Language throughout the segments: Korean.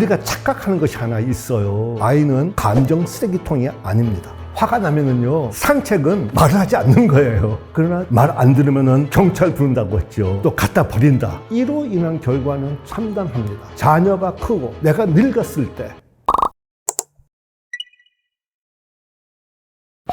우리가 착각하는 것이 하나 있어요. 아이는 감정 쓰레기통이 아닙니다. 화가 나면은요 산책은 말을 하지 않는 거예요. 그러나 말 안 들으면은 경찰 부른다고 했죠. 또 갖다 버린다. 이로 인한 결과는 참담합니다. 자녀가 크고 내가 늙었을 때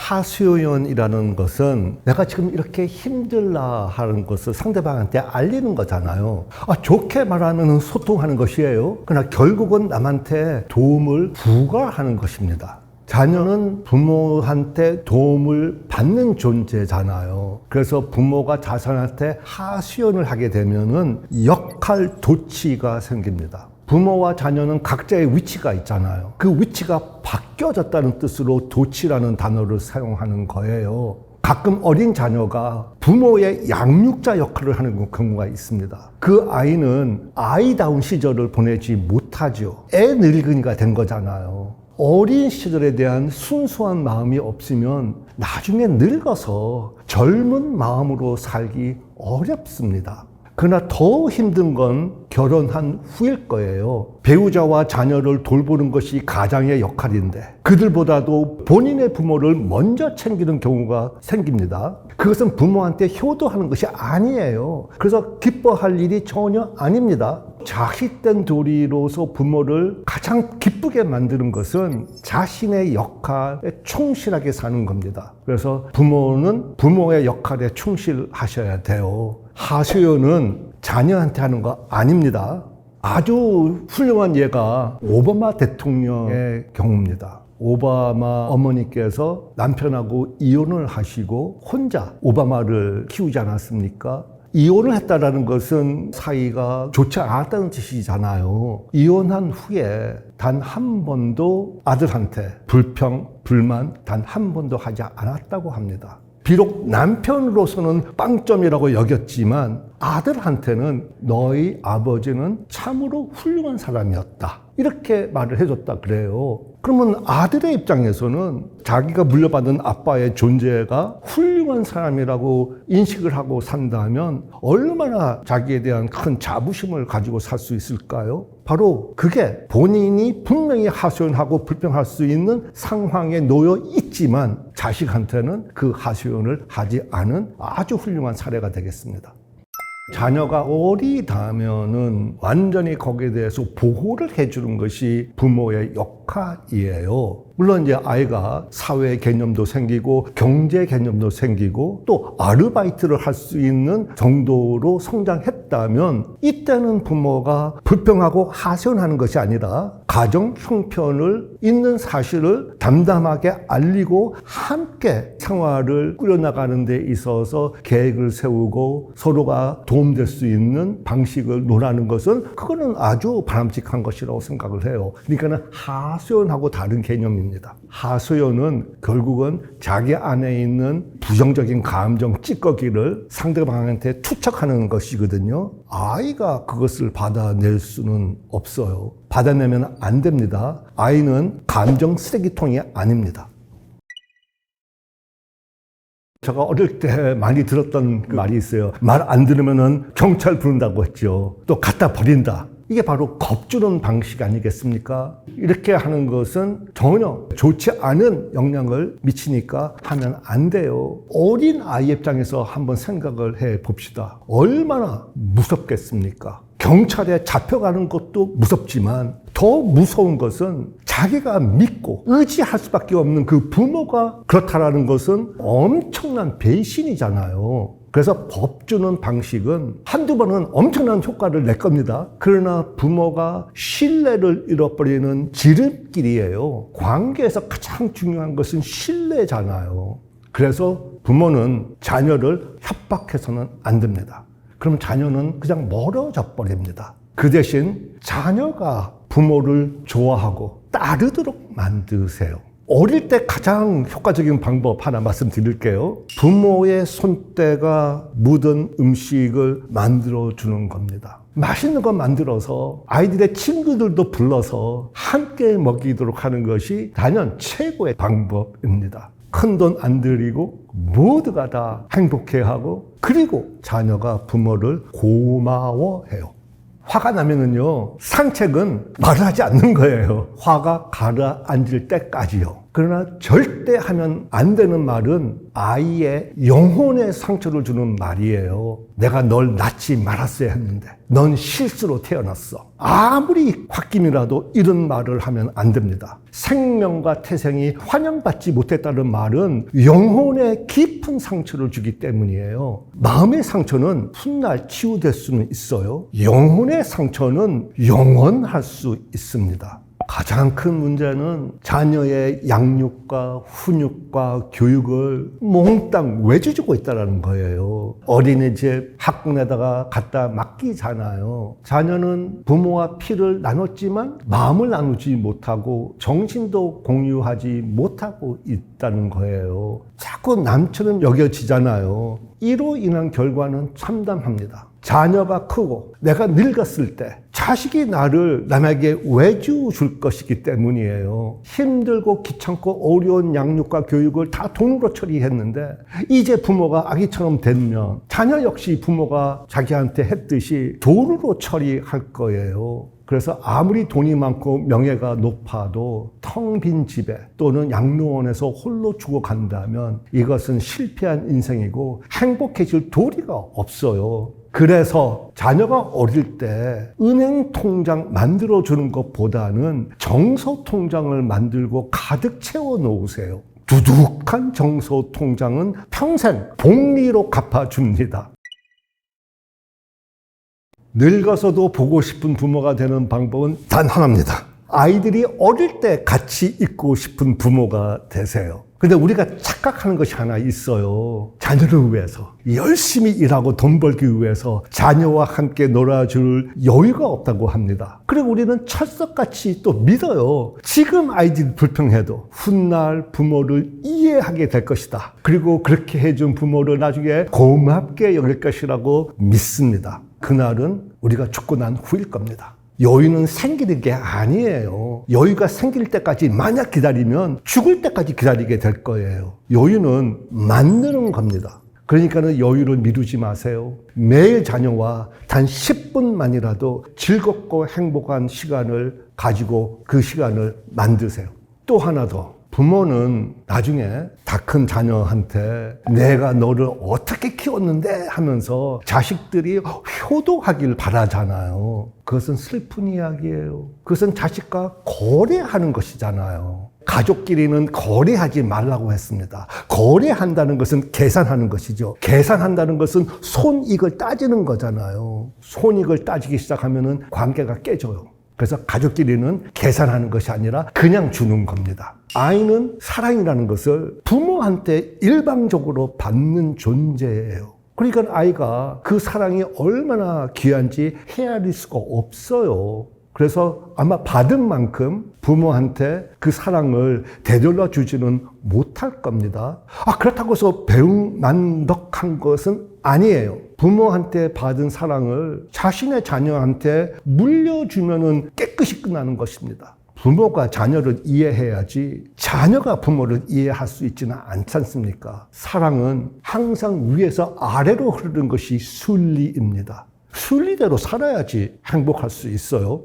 하수연이라는 것은 내가 지금 이렇게 힘들라 하는 것을 상대방한테 알리는 거잖아요. 아, 좋게 말하면 소통하는 것이에요. 그러나 결국은 남한테 도움을 부과하는 것입니다. 자녀는 부모한테 도움을 받는 존재잖아요. 그래서 부모가 자손한테 하수연을 하게 되면은 역할 도치가 생깁니다. 부모와 자녀는 각자의 위치가 있잖아요. 그 위치가 바뀌어졌다는 뜻으로 도치라는 단어를 사용하는 거예요. 가끔 어린 자녀가 부모의 양육자 역할을 하는 경우가 있습니다. 그 아이는 아이다운 시절을 보내지 못하죠. 애 늙은이가 된 거잖아요. 어린 시절에 대한 순수한 마음이 없으면 나중에 늙어서 젊은 마음으로 살기 어렵습니다. 그러나 더 힘든 건 결혼한 후일 거예요. 배우자와 자녀를 돌보는 것이 가장의 역할인데 그들보다도 본인의 부모를 먼저 챙기는 경우가 생깁니다. 그것은 부모한테 효도하는 것이 아니에요. 그래서 기뻐할 일이 전혀 아닙니다. 자식된 도리로서 부모를 가장 기쁘게 만드는 것은 자신의 역할에 충실하게 사는 겁니다. 그래서 부모는 부모의 역할에 충실하셔야 돼요. 하수연은 자녀한테 하는 거 아닙니다. 아주 훌륭한 예가 오바마 대통령의 경우입니다. 오바마 어머니께서 남편하고 이혼을 하시고 혼자 오바마를 키우지 않았습니까? 이혼을 했다라는 것은 사이가 좋지 않았다는 뜻이잖아요. 이혼한 후에 단 한 번도 아들한테 불평, 불만 단 한 번도 하지 않았다고 합니다. 비록 남편으로서는 빵점이라고 여겼지만 아들한테는 너희 아버지는 참으로 훌륭한 사람이었다. 이렇게 말을 해줬다 그래요. 그러면 아들의 입장에서는 자기가 물려받은 아빠의 존재가 훌륭한 사람이라고 인식을 하고 산다면 얼마나 자기에 대한 큰 자부심을 가지고 살 수 있을까요? 바로 그게 본인이 분명히 하소연하고 불평할 수 있는 상황에 놓여 있지만 자식한테는 그 하소연을 하지 않은 아주 훌륭한 사례가 되겠습니다. 자녀가 어리다면은 완전히 거기에 대해서 보호를 해주는 것이 부모의 역할이에요. 물론 이제 아이가 사회 개념도 생기고 경제 개념도 생기고 또 아르바이트를 할 수 있는 정도로 성장했다면 이때는 부모가 불평하고 하소연하는 것이 아니라 가정 형편을 있는 사실을 담담하게 알리고 함께 생활을 꾸려나가는 데 있어서 계획을 세우고 서로가 도움될 수 있는 방식을 논하는 것은 그거는 아주 바람직한 것이라고 생각을 해요. 그러니까는 하소연하고 다른 개념입니다. 하소연은 결국은 자기 안에 있는 부정적인 감정 찌꺼기를 상대방한테 투척하는 것이거든요. 아이가 그것을 받아낼 수는 없어요. 받아내면 안 됩니다. 아이는 감정 쓰레기통이 아닙니다. 제가 어릴 때 많이 들었던 그 말이 있어요. 말 안 들으면은 경찰 부른다고 했죠. 또 갖다 버린다. 이게 바로 겁주는 방식 아니겠습니까? 이렇게 하는 것은 전혀 좋지 않은 영향을 미치니까 하면 안 돼요. 어린 아이 입장에서 한번 생각을 해 봅시다. 얼마나 무섭겠습니까? 경찰에 잡혀가는 것도 무섭지만 더 무서운 것은 자기가 믿고 의지할 수밖에 없는 그 부모가 그렇다라는 것은 엄청난 배신이잖아요. 그래서 법 주는 방식은 한두 번은 엄청난 효과를 낼 겁니다. 그러나 부모가 신뢰를 잃어버리는 지름길이에요. 관계에서 가장 중요한 것은 신뢰잖아요. 그래서 부모는 자녀를 협박해서는 안 됩니다. 그럼 자녀는 그냥 멀어져 버립니다. 그 대신 자녀가 부모를 좋아하고 따르도록 만드세요. 어릴 때 가장 효과적인 방법 하나 말씀드릴게요. 부모의 손때가 묻은 음식을 만들어 주는 겁니다. 맛있는 거 만들어서 아이들의 친구들도 불러서 함께 먹이도록 하는 것이 단연 최고의 방법입니다. 큰 돈 안 들이고 모두가 다 행복해하고 그리고 자녀가 부모를 고마워해요. 화가 나면은요, 산책은 말을 하지 않는 거예요. 화가 가라앉을 때까지요. 그러나 절대 하면 안 되는 말은 아이의 영혼에 상처를 주는 말이에요. 내가 널 낳지 말았어야 했는데, 넌 실수로 태어났어. 아무리 홧김이라도 이런 말을 하면 안 됩니다. 생명과 태생이 환영받지 못했다는 말은 영혼에 깊은 상처를 주기 때문이에요. 마음의 상처는 훗날 치유될 수는 있어요. 영혼의 상처는 영원할 수 있습니다. 가장 큰 문제는 자녀의 양육과 훈육과 교육을 몽땅 외주주고 있다는 거예요. 어린이집 학군에다가 갖다 맡기잖아요. 자녀는 부모와 피를 나눴지만 마음을 나누지 못하고 정신도 공유하지 못하고 있다는 거예요. 자꾸 남처럼 여겨지잖아요. 이로 인한 결과는 참담합니다. 자녀가 크고 내가 늙었을 때 자식이 나를 남에게 외주 줄 것이기 때문이에요. 힘들고 귀찮고 어려운 양육과 교육을 다 돈으로 처리했는데 이제 부모가 아기처럼 되면 자녀 역시 부모가 자기한테 했듯이 돈으로 처리할 거예요. 그래서 아무리 돈이 많고 명예가 높아도 텅 빈 집에 또는 양로원에서 홀로 죽어간다면 이것은 실패한 인생이고 행복해질 도리가 없어요. 그래서 자녀가 어릴 때 은행 통장 만들어 주는 것보다는 정서 통장을 만들고 가득 채워 놓으세요. 두둑한 정서 통장은 평생 복리로 갚아줍니다. 늙어서도 보고 싶은 부모가 되는 방법은 단 하나입니다. 아이들이 어릴 때 같이 있고 싶은 부모가 되세요. 근데 우리가 착각하는 것이 하나 있어요. 자녀를 위해서. 열심히 일하고 돈 벌기 위해서 자녀와 함께 놀아줄 여유가 없다고 합니다. 그리고 우리는 철석같이 또 믿어요. 지금 아이들이 불평해도 훗날 부모를 이해하게 될 것이다. 그리고 그렇게 해준 부모를 나중에 고맙게 여길 것이라고 믿습니다. 그날은 우리가 죽고 난 후일 겁니다. 여유는 생기는 게 아니에요. 여유가 생길 때까지 만약 기다리면 죽을 때까지 기다리게 될 거예요. 여유는 만드는 겁니다. 그러니까는 여유를 미루지 마세요. 매일 자녀와 단 10분만이라도 즐겁고 행복한 시간을 가지고 그 시간을 만드세요. 또 하나 더. 부모는 나중에 다 큰 자녀한테 내가 너를 어떻게 키웠는데 하면서 자식들이 효도하길 바라잖아요. 그것은 슬픈 이야기예요. 그것은 자식과 거래하는 것이잖아요. 가족끼리는 거래하지 말라고 했습니다. 거래한다는 것은 계산하는 것이죠. 계산한다는 것은 손익을 따지는 거잖아요. 손익을 따지기 시작하면 관계가 깨져요. 그래서 가족끼리는 계산하는 것이 아니라 그냥 주는 겁니다. 아이는 사랑이라는 것을 부모한테 일방적으로 받는 존재예요. 그러니까 아이가 그 사랑이 얼마나 귀한지 헤아릴 수가 없어요. 그래서 아마 받은 만큼 부모한테 그 사랑을 되돌려 주지는 못할 겁니다. 아, 그렇다고 해서 배웅만덕한 것은 아니에요. 부모한테 받은 사랑을 자신의 자녀한테 물려주면은 깨끗이 끝나는 것입니다. 부모가 자녀를 이해해야지 자녀가 부모를 이해할 수 있지는 않지 않습니까? 사랑은 항상 위에서 아래로 흐르는 것이 순리입니다. 순리대로 살아야지 행복할 수 있어요.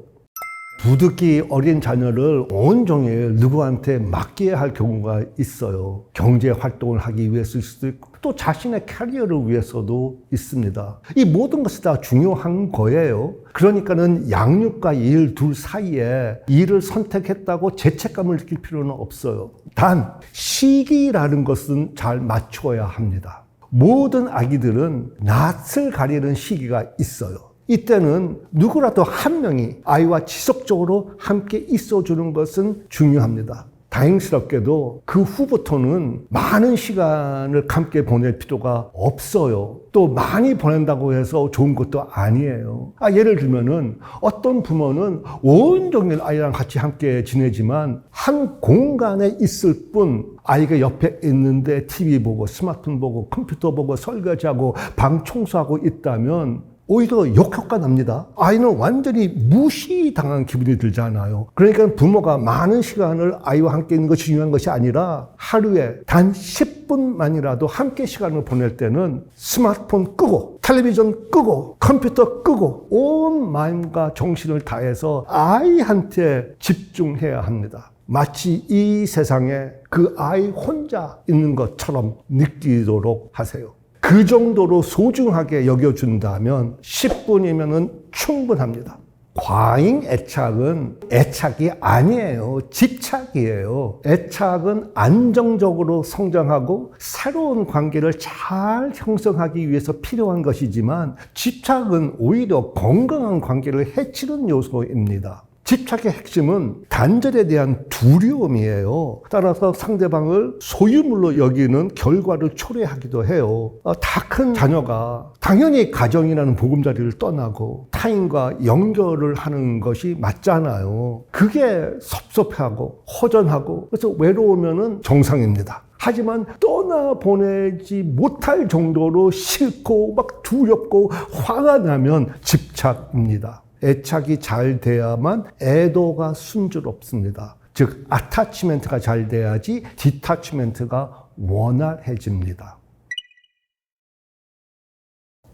부득이 어린 자녀를 온종일 누구한테 맡겨야 할 경우가 있어요. 경제 활동을 하기 위해서일 수도 있고, 또 자신의 캐리어를 위해서도 있습니다. 이 모든 것이 다 중요한 거예요. 그러니까는 양육과 일 둘 사이에 일을 선택했다고 죄책감을 느낄 필요는 없어요. 단, 시기라는 것은 잘 맞춰야 합니다. 모든 아기들은 낯을 가리는 시기가 있어요. 이때는 누구라도 한 명이 아이와 지속적으로 함께 있어주는 것은 중요합니다. 다행스럽게도 그 후부터는 많은 시간을 함께 보낼 필요가 없어요. 또 많이 보낸다고 해서 좋은 것도 아니에요. 아, 예를 들면은 어떤 부모는 온종일 아이랑 같이 함께 지내지만 한 공간에 있을 뿐 아이가 옆에 있는데 TV 보고 스마트폰 보고 컴퓨터 보고 설거지하고 방 청소하고 있다면 오히려 역효과 납니다. 아이는 완전히 무시당한 기분이 들잖아요. 그러니까 부모가 많은 시간을 아이와 함께 있는 것이 중요한 것이 아니라 하루에 단 10분만이라도 함께 시간을 보낼 때는 스마트폰 끄고 텔레비전 끄고 컴퓨터 끄고 온 마음과 정신을 다해서 아이한테 집중해야 합니다. 마치 이 세상에 그 아이 혼자 있는 것처럼 느끼도록 하세요. 그 정도로 소중하게 여겨준다면 10분이면 충분합니다. 과잉 애착은 애착이 아니에요. 집착이에요. 애착은 안정적으로 성장하고 새로운 관계를 잘 형성하기 위해서 필요한 것이지만 집착은 오히려 건강한 관계를 해치는 요소입니다. 집착의 핵심은 단절에 대한 두려움이에요. 따라서 상대방을 소유물로 여기는 결과를 초래하기도 해요. 어, 다큰 자녀가 당연히 가정이라는 보금자리를 떠나고 타인과 연결을 하는 것이 맞잖아요. 그게 섭섭하고 허전하고 그래서 외로우면은 정상입니다. 하지만 떠나보내지 못할 정도로 싫고 막 두렵고 화가 나면 집착입니다. 애착이 잘 돼야만 애도가 순조롭습니다. 즉, 아타치멘트가 잘 돼야지 디타치멘트가 원활해집니다.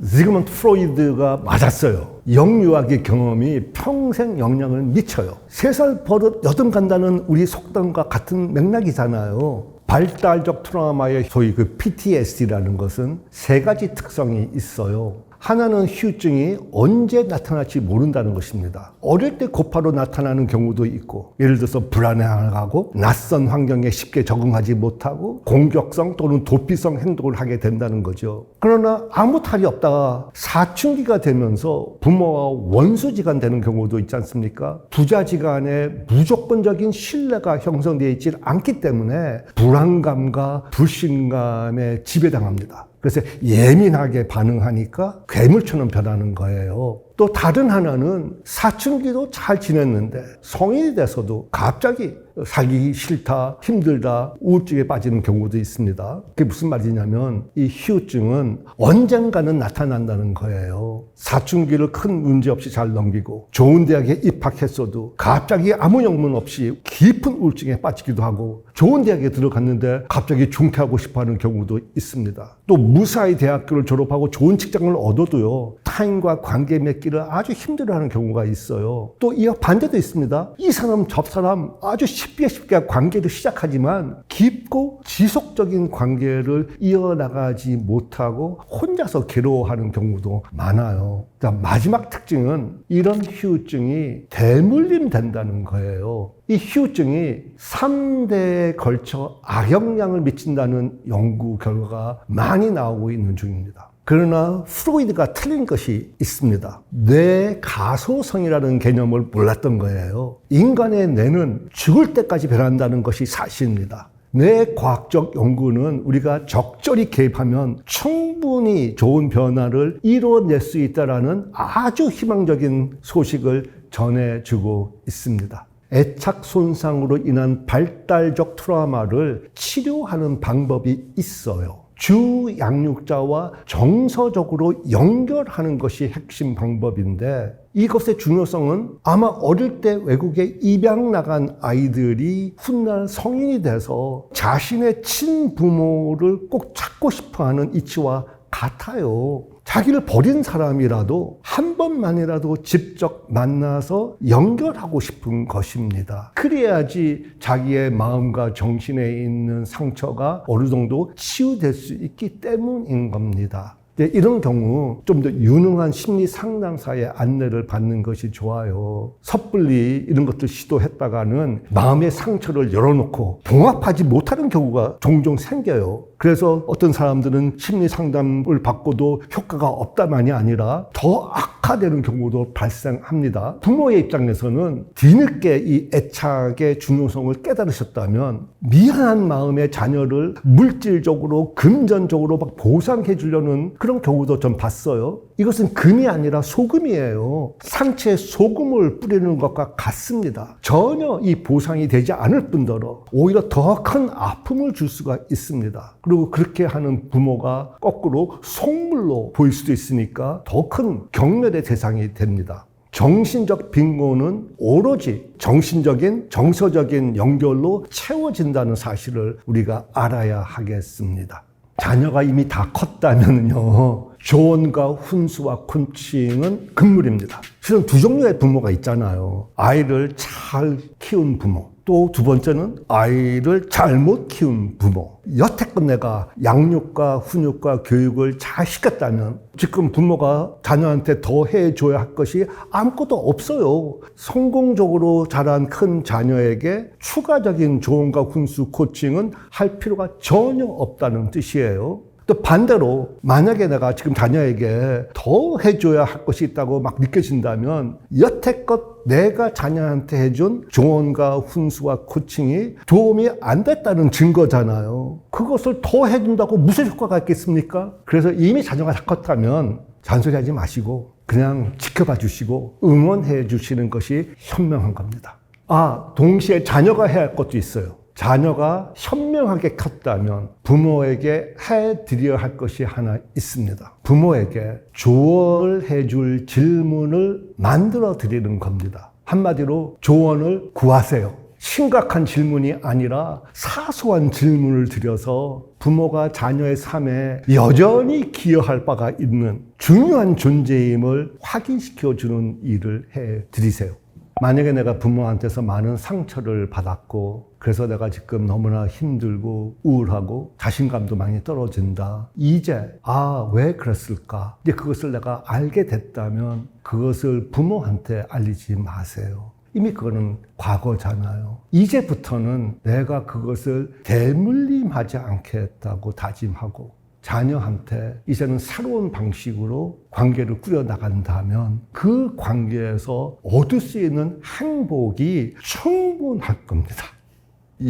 지그먼트 프로이드가 맞았어요. 영유아기 경험이 평생 영향을 미쳐요. 세 살 버릇 여든 간다는 우리 속담과 같은 맥락이잖아요. 발달적 트라우마의 소위 그 PTSD라는 것은 세 가지 특성이 있어요. 하나는 휴증이 언제 나타날지 모른다는 것입니다. 어릴 때 고파로 나타나는 경우도 있고, 예를 들어서 불안해하고, 낯선 환경에 쉽게 적응하지 못하고, 공격성 또는 도피성 행동을 하게 된다는 거죠. 그러나 아무 탈이 없다가 사춘기가 되면서 부모와 원수지간 되는 경우도 있지 않습니까? 부자지간에 무조건적인 신뢰가 형성되어 있지 않기 때문에 불안감과 불신감에 지배당합니다. 그래서 예민하게 반응하니까 괴물처럼 변하는 거예요. 또 다른 하나는 사춘기도 잘 지냈는데 성인이 돼서도 갑자기 살기 싫다, 힘들다, 우울증에 빠지는 경우도 있습니다. 그게 무슨 말이냐면 이 휴증은 언젠가는 나타난다는 거예요. 사춘기를 큰 문제 없이 잘 넘기고 좋은 대학에 입학했어도 갑자기 아무 영문 없이 깊은 우울증에 빠지기도 하고 좋은 대학에 들어갔는데 갑자기 중퇴하고 싶어 하는 경우도 있습니다. 또 무사히 대학교를 졸업하고 좋은 직장을 얻어도요. 타인과 관계 맺기 를 아주 힘들어하는 경우가 있어요. 또이 반대도 있습니다. 이 사람 저 사람 아주 쉽게 쉽게 관계를 시작하지만 깊고 지속적인 관계를 이어나가지 못하고 혼자서 괴로워하는 경우도 많아요. 마지막 특징은 이런 후유증이 대물림 된다는 거예요. 이 후유증이 3대에 걸쳐 악영향을 미친다는 연구 결과가 많이 나오고 있는 중입니다. 그러나 프로이드가 틀린 것이 있습니다. 뇌 가소성이라는 개념을 몰랐던 거예요. 인간의 뇌는 죽을 때까지 변한다는 것이 사실입니다. 뇌 과학적 연구는 우리가 적절히 개입하면 충분히 좋은 변화를 이뤄낼 수 있다라는 아주 희망적인 소식을 전해주고 있습니다. 애착 손상으로 인한 발달적 트라우마를 치료하는 방법이 있어요. 주 양육자와 정서적으로 연결하는 것이 핵심 방법인데 이것의 중요성은 아마 어릴 때 외국에 입양 나간 아이들이 훗날 성인이 돼서 자신의 친부모를 꼭 찾고 싶어 하는 이치와 같아요. 자기를 버린 사람이라도 한 번만이라도 직접 만나서 연결하고 싶은 것입니다. 그래야지 자기의 마음과 정신에 있는 상처가 어느 정도 치유될 수 있기 때문인 겁니다. 이런 경우 좀 더 유능한 심리 상담사의 안내를 받는 것이 좋아요. 섣불리 이런 것들 시도했다가는 마음의 상처를 열어놓고 봉합하지 못하는 경우가 종종 생겨요. 그래서 어떤 사람들은 심리 상담을 받고도 효과가 없다만이 아니라 더 악화되는 경우도 발생합니다. 부모의 입장에서는 뒤늦게 이 애착의 중요성을 깨달으셨다면 미안한 마음의 자녀를 물질적으로 금전적으로 막 보상해 주려는 그런 그런 경우도 좀 봤어요. 이것은 금이 아니라 소금이에요. 상체에 소금을 뿌리는 것과 같습니다. 전혀 이 보상이 되지 않을 뿐더러 오히려 더 큰 아픔을 줄 수가 있습니다. 그리고 그렇게 하는 부모가 거꾸로 속물로 보일 수도 있으니까 더 큰 경멸의 대상이 됩니다. 정신적 빈곤은 오로지 정신적인 정서적인 연결로 채워진다는 사실을 우리가 알아야 하겠습니다. 자녀가 이미 다 컸다면요. 조언과 훈수와 쿤칭은 금물입니다. 실은 두 종류의 부모가 있잖아요. 아이를 잘 키운 부모. 또 두 번째는 아이를 잘못 키운 부모. 여태껏 내가 양육과 훈육과 교육을 잘 시켰다면 지금 부모가 자녀한테 더 해줘야 할 것이 아무것도 없어요. 성공적으로 자란 큰 자녀에게 추가적인 조언과 훈수, 코칭은 할 필요가 전혀 없다는 뜻이에요. 또 반대로 만약에 내가 지금 자녀에게 더 해줘야 할 것이 있다고 막 느껴진다면 여태껏 내가 자녀한테 해준 조언과 훈수와 코칭이 도움이 안 됐다는 증거잖아요. 그것을 더 해준다고 무슨 효과가 있겠습니까? 그래서 이미 자녀가 다 컸다면 잔소리 하지 마시고 그냥 지켜봐 주시고 응원해 주시는 것이 현명한 겁니다. 아, 동시에 자녀가 해야 할 것도 있어요. 자녀가 현명하게 컸다면 부모에게 해드려야 할 것이 하나 있습니다. 부모에게 조언을 해줄 질문을 만들어 드리는 겁니다. 한마디로 조언을 구하세요. 심각한 질문이 아니라 사소한 질문을 드려서 부모가 자녀의 삶에 여전히 기여할 바가 있는 중요한 존재임을 확인시켜 주는 일을 해 드리세요. 만약에 내가 부모한테서 많은 상처를 받았고 그래서 내가 지금 너무나 힘들고 우울하고 자신감도 많이 떨어진다. 이제 아 왜 그랬을까? 이제 그것을 내가 알게 됐다면 그것을 부모한테 알리지 마세요. 이미 그거는 과거잖아요. 이제부터는 내가 그것을 대물림하지 않겠다고 다짐하고 자녀한테 이제는 새로운 방식으로 관계를 꾸려나간다면 그 관계에서 얻을 수 있는 행복이 충분할 겁니다.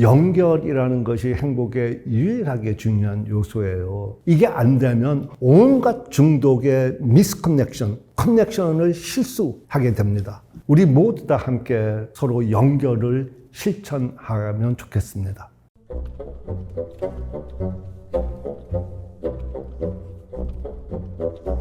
연결이라는 것이 행복에 유일하게 중요한 요소예요. 이게 안 되면 온갖 중독의 미스커넥션, 커넥션을 실수하게 됩니다. 우리 모두 다 함께 서로 연결을 실천하면 좋겠습니다. どっちか。